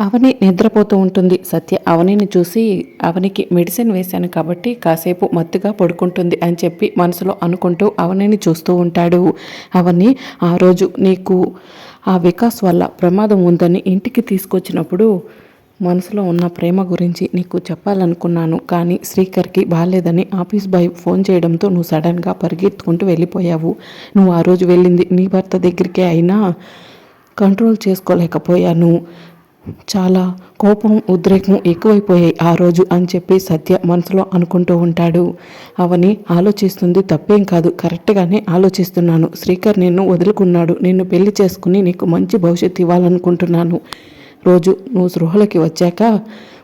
అవని నిద్రపోతూ ఉంటుంది. సత్య అవనిని చూసి అవనికి మెడిసిన్ వేశాను కాబట్టి కాసేపు మత్తుగా పడుకుంటుంది అని చెప్పి మనసులో అనుకుంటూ అవనిని చూస్తూ ఉంటాడు. అవని ఆ రోజు నీకు ఆ వికాస్ వల్ల ప్రమాదం ఉందని ఇంటికి తీసుకొచ్చినప్పుడు మనసులో ఉన్న ప్రేమ గురించి నీకు చెప్పాలనుకున్నాను. కానీ శ్రీకర్కి బాగాలేదని ఆఫీస్ బాయ్ ఫోన్ చేయడంతో నువ్వు సడన్గా పరిగెత్తుకుంటూ వెళ్ళిపోయావు. నువ్వు ఆ రోజు వెళ్ళింది నీ భర్త దగ్గరికే అయినా కంట్రోల్ చేసుకోలేకపోయాను. చాలా కోపం ఉద్రేకం ఎక్కువైపోయాయి ఆ రోజు అని చెప్పి సత్య మనసులో అనుకుంటూ ఉంటాడు. అవని ఆలోచిస్తుంది తప్పేం కాదు. కరెక్ట్గానే ఆలోచిస్తున్నాను. శ్రీకర్ నిన్ను వదులుకున్నాడు. నిన్ను పెళ్ళి చేసుకుని నీకు మంచి భవిష్యత్తు ఇవ్వాలనుకుంటున్నాను. రోజు నువ్వు సృహలకి వచ్చాక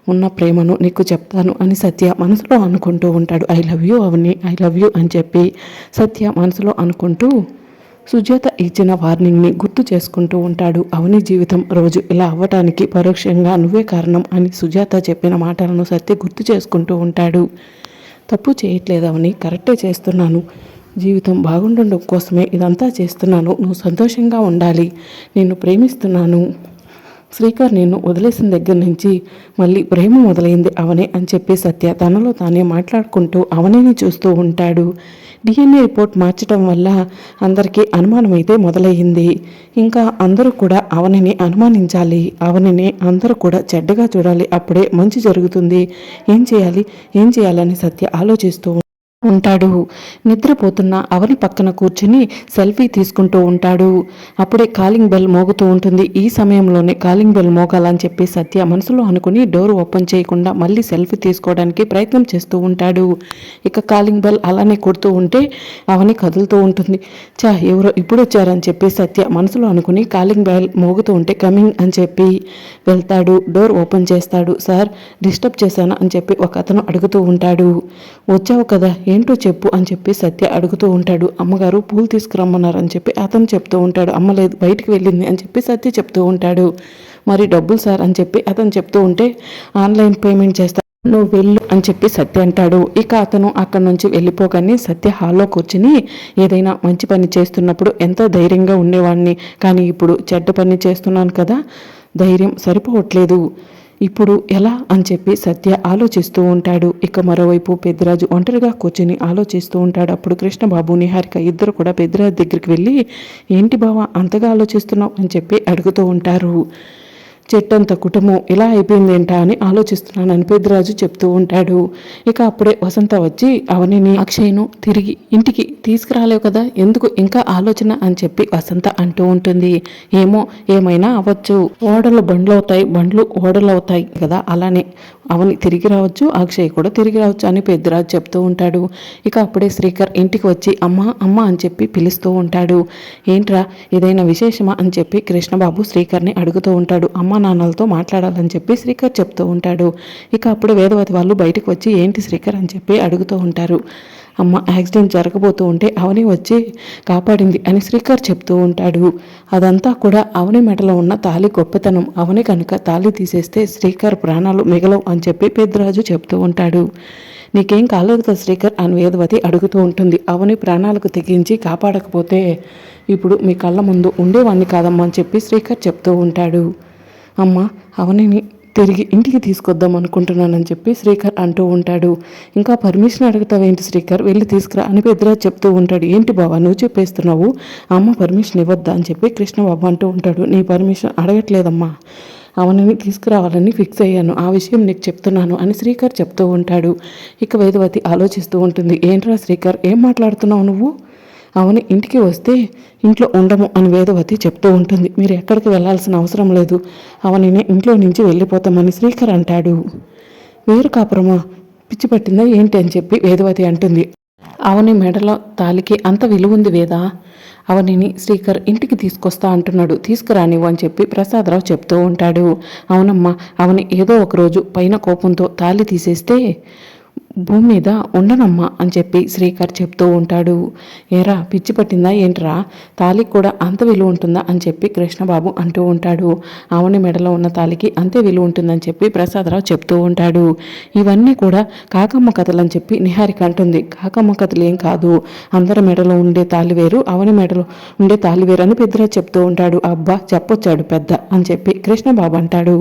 ఉన్న ప్రేమను నీకు చెప్తాను అని సత్య మనసులో అనుకుంటూ ఉంటాడు. I love you Avani. I love you అని చెప్పి సత్య మనసులో అనుకుంటూ సుజాత ఇచ్చిన వార్నింగ్ని గుర్తు చేసుకుంటూ ఉంటాడు. అవని జీవితం రోజు ఇలా అవ్వటానికి పరోక్షంగా నువ్వే కారణం అని సుజాత చెప్పిన మాటలను సత్య గుర్తు చేసుకుంటూ ఉంటాడు. తప్పు చేయట్లేదు అవని కరెక్టే చేస్తున్నాను. జీవితం బాగుండడం కోసమే ఇదంతా చేస్తున్నాను. నువ్వు సంతోషంగా ఉండాలి. నిన్ను ప్రేమిస్తున్నాను. శ్రీకర్ నేను వదిలేసిన దగ్గర నుంచి మళ్ళీ ప్రేమ మొదలైంది అవనే అని చెప్పి సత్య తనలో తానే మాట్లాడుకుంటూ అవనేని చూస్తూ ఉంటాడు. డిఎన్ఏ రిపోర్ట్ మార్చడం వల్ల అందరికీ అనుమానం అయితే మొదలయ్యింది. ఇంకా అందరూ కూడా అవనిని అనుమానించాలి. అవనిని అందరూ కూడా చెడ్డగా చూడాలి. అప్పుడే మంచి జరుగుతుంది. ఏం చేయాలి? ఏం చేయాలని సత్య ఆలోచిస్తూ ఉంటాడు. నిద్రపోతున్న అవని పక్కన కూర్చుని సెల్ఫీ తీసుకుంటూ ఉంటాడు. అప్పుడే కాలింగ్ బెల్ మోగుతూ ఉంటుంది. ఈ సమయంలోనే కాలింగ్ బెల్ మోగాలని చెప్పి సత్య మనసులో అనుకుని డోర్ ఓపెన్ చేయకుండా మళ్ళీ సెల్ఫీ తీసుకోవడానికి ప్రయత్నం చేస్తూ ఉంటాడు. ఇక కాలింగ్ బెల్ అలానే కొడుతూ ఉంటే అవని కదులుతూ ఉంటుంది. చా ఎవరో ఇప్పుడు వచ్చారని చెప్పి సత్య మనసులో అనుకుని కాలింగ్ బెల్ మోగుతూ ఉంటే కమింగ్ అని చెప్పి వెళ్తాడు. డోర్ ఓపెన్ చేస్తాడు. సార్ డిస్టర్బ్ చేశాను? అని చెప్పి ఒక అతను అడుగుతూ ఉంటాడు. వచ్చావు కదా ఏంటో చెప్పు అని చెప్పి సత్య అడుగుతూ ఉంటాడు. అమ్మగారు పూలు తీసుకురమ్మన్నారు అని చెప్పి అతను చెప్తూ ఉంటాడు. అమ్మ లేదు బయటికి వెళ్ళింది అని చెప్పి సత్య చెప్తూ ఉంటాడు. మరి డబ్బులు సార్ అని చెప్పి అతను చెప్తూ ఉంటే ఆన్లైన్ పేమెంట్ చేస్తా నువ్వు వెళ్ళు అని చెప్పి సత్య అంటాడు. ఇక అతను అక్కడి నుంచి వెళ్ళిపోగానే సత్య హాల్లో కూర్చుని ఏదైనా మంచి పని చేస్తున్నప్పుడు ఎంతో ధైర్యంగా ఉండేవాడిని. కానీ ఇప్పుడు చెడ్డ పని చేస్తున్నాను కదా ధైర్యం సరిపోవట్లేదు. ఇప్పుడు ఎలా అని చెప్పి సత్య ఆలోచిస్తూ ఉంటాడు. ఇక మరోవైపు పెద్దరాజు ఒంటరిగా కూర్చొని ఆలోచిస్తూ ఉంటాడు. అప్పుడు కృష్ణబాబు నిహారిక ఇద్దరు కూడా పెద్దరాజు దగ్గరికి వెళ్ళి ఏంటి బావా అంతగా ఆలోచిస్తున్నావు? అని చెప్పి అడుగుతూ ఉంటారు. చెట్టంత కుటుంబం ఇలా అయిపోయిందేంటా అని ఆలోచిస్తున్నానని పెద్దరాజు చెప్తూ ఉంటాడు. ఇక అప్పుడే వసంత వచ్చి అవనిని అక్షయ్ను తిరిగి ఇంటికి తీసుకురాలేవు కదా ఎందుకు ఇంకా ఆలోచన? అని చెప్పి వసంత అంటూ ఉంటుంది. ఏమో ఏమైనా అవ్వచ్చు. ఓడలు బండ్లు అవుతాయి బండ్లు ఓడలు అవుతాయి కదా అలానే అవని తిరిగి రావచ్చు అక్షయ్ కూడా తిరిగి రావచ్చు అని పెద్దరాజు చెప్తూ ఉంటాడు. ఇక అప్పుడే శ్రీకర్ ఇంటికి వచ్చి అమ్మ అమ్మ అని చెప్పి పిలుస్తూ ఉంటాడు. ఏంట్రా ఏదైనా విశేషమా? అని చెప్పి కృష్ణబాబు శ్రీకర్ని అడుగుతూ ఉంటాడు. అమ్మ నాన్నలతో మాట్లాడాలని చెప్పి శ్రీకర్ చెప్తూ ఉంటాడు. ఇక అప్పుడు వేదవతి వాళ్ళు బయటకు వచ్చి ఏంటి శ్రీకర్? అని చెప్పి అడుగుతూ ఉంటారు. అమ్మ యాక్సిడెంట్ జరగబోతూ ఉంటే అవని వచ్చి కాపాడింది అని శ్రీకర్ చెప్తూ ఉంటాడు. అదంతా కూడా అవని మెడలో ఉన్న తాలి గొప్పతనం. అవని కనుక తాలి తీసేస్తే శ్రీకర్ ప్రాణాలు మిగలవు అని చెప్పి పెద్దరాజు చెప్తూ ఉంటాడు. నీకేం కాలేదు కదా శ్రీకర్ అని వేదవతి అడుగుతూ ఉంటుంది. అవని ప్రాణాలకు తెగించి కాపాడకపోతే ఇప్పుడు మీ కళ్ళ ముందు ఉండేవాడిని కాదమ్మా అని చెప్పి శ్రీకర్ చెప్తూ ఉంటాడు. అమ్మ అవనిని తిరిగి ఇంటికి తీసుకొద్దాం అనుకుంటున్నానని చెప్పి శ్రీకర్ అంటూ ఉంటాడు. ఇంకా పర్మిషన్ అడుగుతావేంటి శ్రీకర్? వెళ్ళి తీసుకురా అని పెద్దరాజు చెప్తూ ఉంటాడు. ఏంటి బాబా నువ్వు చెప్పేస్తున్నావు? అమ్మ పర్మిషన్ ఇవ్వద్దా అని చెప్పి కృష్ణబాబు అంటూ ఉంటాడు. నీ పర్మిషన్ అడగట్లేదమ్మా. అవనని తీసుకురావాలని ఫిక్స్ అయ్యాను. ఆ విషయం నీకు చెప్తున్నాను అని శ్రీకర్ చెప్తూ ఉంటాడు. ఇక వేదవతి ఆలోచిస్తూ ఉంటుంది. ఏంట్రా శ్రీకర్ ఏం మాట్లాడుతున్నావు నువ్వు? అవని ఇంటికి వస్తే ఇంట్లో ఉండము అని వేదవతి చెప్తూ ఉంటుంది. మీరు ఎక్కడికి వెళ్ళాల్సిన అవసరం లేదు. అవనిని ఇంట్లో నుంచి వెళ్ళిపోతామని శ్రీకర్ అంటాడు. వేరు కాపురమా? పిచ్చి పట్టిందా ఏంటి అని చెప్పి వేదవతి అంటుంది. అవని మెడలో తాలికి అంత విలువ ఉంది వేదా? అవనిని శ్రీకర్ ఇంటికి తీసుకొస్తా అంటున్నాడు. తీసుకురానివ్వు అని చెప్పి ప్రసాదరావు చెప్తూ ఉంటాడు. అవునమ్మా అవని ఏదో ఒకరోజు పైన కోపంతో తాలి తీసేస్తే భూమి మీద ఉండనమ్మా అని చెప్పి శ్రీకర్ చెప్తూ ఉంటాడు. ఏరా పిచ్చి పట్టిందా ఏంట్రా? తాలికి కూడా అంత విలువ ఉంటుందా అని చెప్పి కృష్ణబాబు అంటూ ఉంటాడు. ఆవుని మెడలో ఉన్న తాలికి అంతే విలువ ఉంటుందని చెప్పి ప్రసాదరావు చెప్తూ ఉంటాడు. ఇవన్నీ కూడా కాకమ్మ కథలు అని చెప్పి నిహారిక అంటుంది. కాకమ్మ కథలు ఏం కాదు. అందరి మెడలో ఉండే తాలి వేరు అవని మెడలో ఉండే తాలి వేరు అని పెద్దరాజు చెప్తూ ఉంటాడు. అబ్బా చెప్పొచ్చాడు పెద్ద అని చెప్పి కృష్ణబాబు అంటాడు.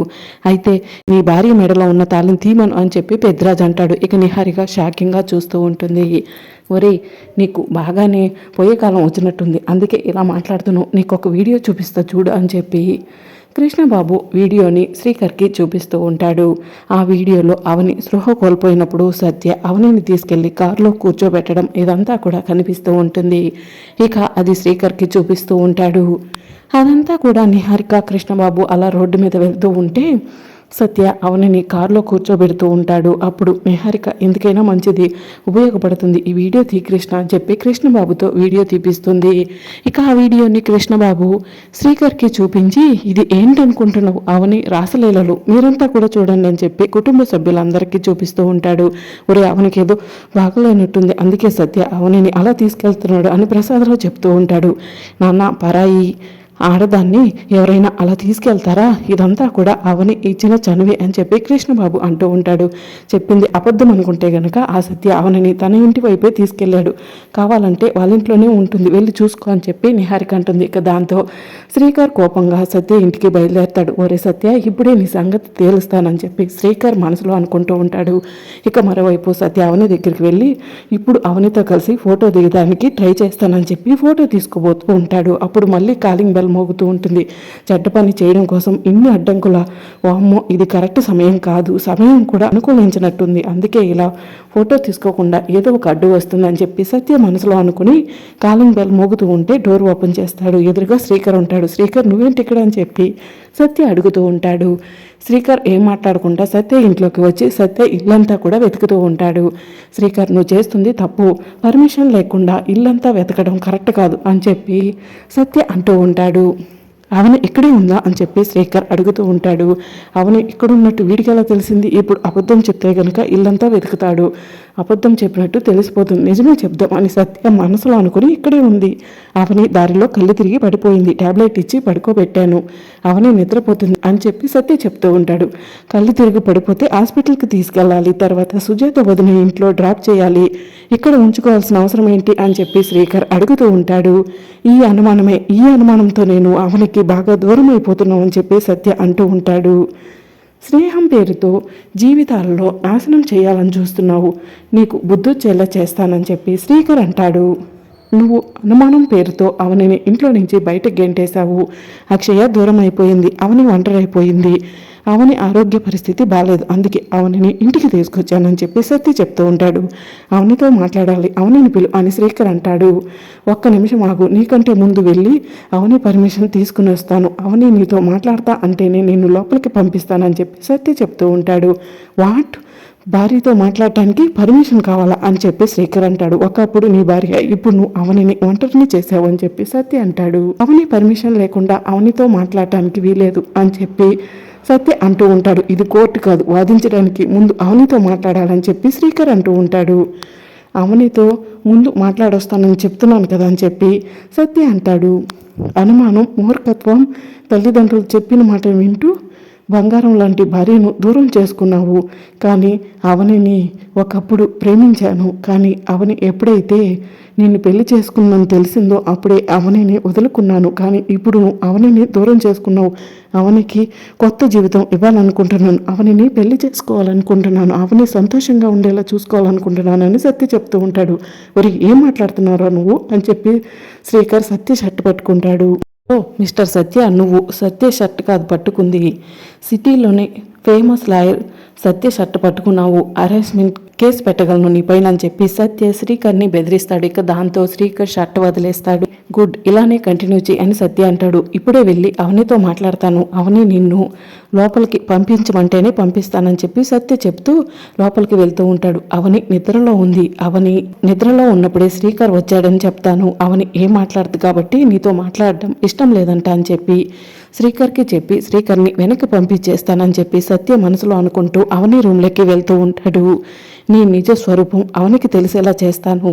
అయితే నీ భార్య మెడలో ఉన్న తాళిని తీమను అని చెప్పి పెద్దరాజు అంటాడు. ఇక నిహారి ఒక్కసారిగా షాకింగ్గా చూస్తూ ఉంటుంది. ఒరేయ్ నీకు బాగానే పోయే కాలం వచ్చినట్టుంది. అందుకే ఇలా మాట్లాడుతున్నావు నీకు ఒక వీడియో చూపిస్తా చూడు అని చెప్పి కృష్ణబాబు వీడియోని శ్రీకర్కి చూపిస్తూ ఉంటాడు. ఆ వీడియోలో అవని స్పృహ కోల్పోయినప్పుడు సత్య అవనిని తీసుకెళ్ళి కారులో కూర్చోబెట్టడం ఇదంతా కూడా కనిపిస్తూ ఉంటుంది. ఇక అది శ్రీకర్కి చూపిస్తూ ఉంటాడు. అదంతా కూడా నిహారిక కృష్ణబాబు అలా రోడ్డు మీద వెళ్తూ ఉంటే సత్య అవనిని కారులో కూర్చోబెడుతూ ఉంటాడు. అప్పుడు నిహారిక ఎందుకైనా మంచిది ఉపయోగపడుతుంది ఈ వీడియో తీ కృష్ణ చెప్పి కృష్ణబాబుతో వీడియో తీపిస్తుంది. ఇక ఆ వీడియోని కృష్ణబాబు శ్రీకర్కి చూపించి ఇది ఏంటనుకుంటున్నావు? అవని రాసలీలలు. మీరంతా కూడా చూడండి అని చెప్పి కుటుంబ సభ్యులందరికీ చూపిస్తూ ఉంటాడు. ఒరే అవనికి ఏదో బాగలేనట్టుంది. అందుకే సత్య అవనిని అలా తీసుకెళ్తున్నాడు అని ప్రసాదరావు చెప్తూ ఉంటాడు. నాన్న పరాయి ఆడదాన్ని ఎవరైనా అలా తీసుకెళ్తారా? ఇదంతా కూడా అవని ఇచ్చిన చనువే అని చెప్పి కృష్ణబాబు అంటూ ఉంటాడు. చెప్పింది అబద్ధం అనుకుంటే గనక ఆ సత్య అవనిని తన ఇంటి వైపే తీసుకెళ్ళాడు. కావాలంటే వాళ్ళ ఇంట్లోనే ఉంటుంది. వెళ్ళి చూసుకో అని చెప్పి నిహారిక అంటుంది. ఇక దాంతో శ్రీకర్ కోపంగా సత్య ఇంటికి బయలుదేరతాడు. ఒరే సత్య ఇప్పుడే నీ సంగతి తేలుస్తానని చెప్పి శ్రీకర్ మనసులో అనుకుంటూ ఉంటాడు. ఇక మరోవైపు సత్య అవని దగ్గరికి వెళ్ళి ఇప్పుడు అవనితో కలిసి ఫోటో దిగడానికి ట్రై చేస్తానని చెప్పి ఫోటో తీసుకోబోతూ ఉంటాడు. అప్పుడు మళ్ళీ కాలింగ్ బెల్ మోగుతూ ఉంటుంది. చెడ్డ పని చేయడం కోసం ఇన్ని అడ్డంకుల వామ్మో ఇది కరెక్ట్ సమయం కాదు. సమయం కూడా అనుకూలించినట్టుంది. అందుకే ఇలా ఫోటో తీసుకోకుండా ఏదో ఒక అడ్డు వస్తుందని చెప్పి సత్య మనసులో అనుకుని కాలింగ్ బెల్ మోగుతూ ఉంటే డోర్ ఓపెన్ చేస్తాడు. ఎదురుగా శ్రీకర్ ఉంటాడు. శ్రీకర్ నువ్వేంటి ఇక్కడ? అని చెప్పి సత్య అడుగుతూ ఉంటాడు. శ్రీకర్ ఏం మాట్లాడకుండా సత్య ఇంట్లోకి వచ్చి సత్య ఇల్లంతా కూడా వెతుకుతూ ఉంటాడు. శ్రీకర్ నువ్వు చేస్తుంది తప్పు. పర్మిషన్ లేకుండా ఇల్లంతా వెతకడం కరెక్ట్ కాదు అని చెప్పి సత్య అంటూ ఉంటాడు. అవని ఇక్కడే ఉందా? అని చెప్పి శ్రీకర్ అడుగుతూ ఉంటాడు. అవును ఇక్కడున్నట్టు వీడికి ఎలా తెలిసింది? ఇప్పుడు అబద్ధం చెప్తే గనుక ఇల్లంతా వెతుకుతాడు. అబద్ధం చెప్పినట్టు తెలిసిపోతుంది. నిజమే చెప్దాం అని సత్య మనసులో అనుకుని ఇక్కడే ఉంది. అవని దారిలో కళ్ళు తిరిగి పడిపోయింది. ట్యాబ్లెట్ ఇచ్చి పడుకోబెట్టాను. అవని నిద్రపోతుంది అని చెప్పి సత్య చెప్తూ ఉంటాడు. కళ్ళు తిరిగి పడిపోతే హాస్పిటల్కి తీసుకెళ్ళాలి. తర్వాత సుజాత వదిన ఇంట్లో డ్రాప్ చేయాలి. ఇక్కడ ఉంచుకోవాల్సిన అవసరం ఏంటి అని చెప్పి శ్రీకర్ అడుగుతూ ఉంటాడు. ఈ అనుమానమే ఈ అనుమానంతో నేను అవనికి బాగా దూరం అయిపోతున్నావు అని చెప్పి సత్య అంటూ ఉంటాడు. స్నేహం పేరుతో జీవితాలలో నాశనం చేయాలని చూస్తున్నావు. నీకు బుద్ధొచ్చేలా చేస్తానని చెప్పి శ్రీకర్ అంటాడు. నువ్వు అనుమానం పేరుతో అవనిని ఇంట్లో నుంచి బయటకు గెంటేశావు. అక్షయ దూరం అయిపోయింది అవని ఒంటరైపోయింది. అవని ఆరోగ్య పరిస్థితి బాగాలేదు అందుకే అవనిని ఇంటికి తీసుకొచ్చానని చెప్పి సత్య చెప్తూ ఉంటాడు. అవనితో మాట్లాడాలి. అవనిని పిలు అని శ్రీకర్ అంటాడు. ఒక్క నిమిషం ఆగు. నీకంటే ముందు వెళ్ళి అవని పర్మిషన్ తీసుకుని వస్తాను. అవని నీతో మాట్లాడతా అంటేనే నేను లోపలికి పంపిస్తానని చెప్పి సత్య చెప్తూ ఉంటాడు. వాట్? భార్యతో మాట్లాడటానికి పర్మిషన్ కావాలా అని చెప్పి శ్రీకర్ అంటాడు. ఒకప్పుడు నీ భార్య ఇప్పుడు నువ్వు అవనిని ఒంటరిని చేసావు అని చెప్పి సత్య అంటాడు. అవని పర్మిషన్ లేకుండా అవనితో మాట్లాడటానికి వీలేదు అని చెప్పి సత్య అంటూ ఉంటాడు. ఇది కోర్టు కాదు వాదించడానికి ముందు అవనితో మాట్లాడాలని చెప్పి శ్రీకర్ అంటూ ఉంటాడు. అవనితో ముందు మాట్లాడొస్తానని చెప్తున్నాను కదా అని చెప్పి సత్య అంటాడు. అనుమానం మూర్ఖత్వం తల్లిదండ్రులు చెప్పిన మాట వింటూ బంగారం లాంటి భార్యను దూరం చేసుకున్నావు. కానీ అవనిని ఒకప్పుడు ప్రేమించాను. కానీ అవని ఎప్పుడైతే నిన్ను పెళ్ళి చేసుకున్నాను తెలిసిందో అప్పుడే అవనిని వదులుకున్నాను. కానీ ఇప్పుడు అవనిని దూరం చేసుకున్నావు. అవనికి కొత్త జీవితం ఇవ్వాలనుకుంటున్నాను. అవనిని పెళ్ళి చేసుకోవాలనుకుంటున్నాను. అవని సంతోషంగా ఉండేలా చూసుకోవాలనుకుంటున్నాను అని సత్య చెప్తూ ఉంటాడు. మరి ఏం మాట్లాడుతున్నారా నువ్వు? అని చెప్పి శ్రీకర్ సత్య షర్ట్ పట్టుకుంటాడు. ఓ మిస్టర్ సత్య నువ్వు సత్య షర్ట్ కాదు పట్టుకుంది. సిటీలోనే ఫేమస్ లాయర్ సత్య షర్ట్ పట్టుకున్నావు. అరెస్ట్మెంట్ కేసు పెట్టగలను నీ పైన అని చెప్పి సత్య శ్రీకర్ని బెదిరిస్తాడు. ఇక దాంతో శ్రీకర్ షర్ట్ వదిలేస్తాడు. గుడ్ ఇలానే కంటిన్యూ చేయి అని సత్య అంటాడు. ఇప్పుడే వెళ్ళి అవనితో మాట్లాడతాను. అవని నిన్ను లోపలికి పంపించమంటేనే పంపిస్తానని చెప్పి సత్య చెప్తూ లోపలికి వెళ్తూ ఉంటాడు. అవని నిద్రలో ఉంది. అవని నిద్రలో ఉన్నప్పుడే శ్రీకర్ వచ్చాడని చెప్తాను. అవని ఏం మాట్లాడదు కాబట్టి నీతో మాట్లాడడం ఇష్టం లేదంట అని చెప్పి శ్రీకర్కి చెప్పి శ్రీకర్ని వెనక్కి పంపించేస్తానని చెప్పి సత్య మనసులో అనుకుంటూ అవని రూమ్లోకి వెళ్తూ ఉంటాడు. నీ నిజ స్వరూపం అవనికి తెలిసేలా చేస్తాను.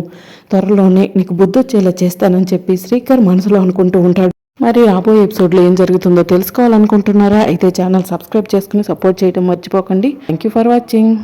త్వరలోనే నీకు బుద్ధొచ్చేలా చేస్తానని చెప్పి శ్రీకర్ మనసులో అనుకుంటూ ఉంటాడు. మరి రాబోయే ఎపిసోడ్లో ఏం జరుగుతుందో తెలుసుకోవాలనుకుంటున్నారా? అయితే ఛానల్ సబ్స్క్రైబ్ చేసుకుని సపోర్ట్ చేయడం మర్చిపోకండి. Thank you for watching.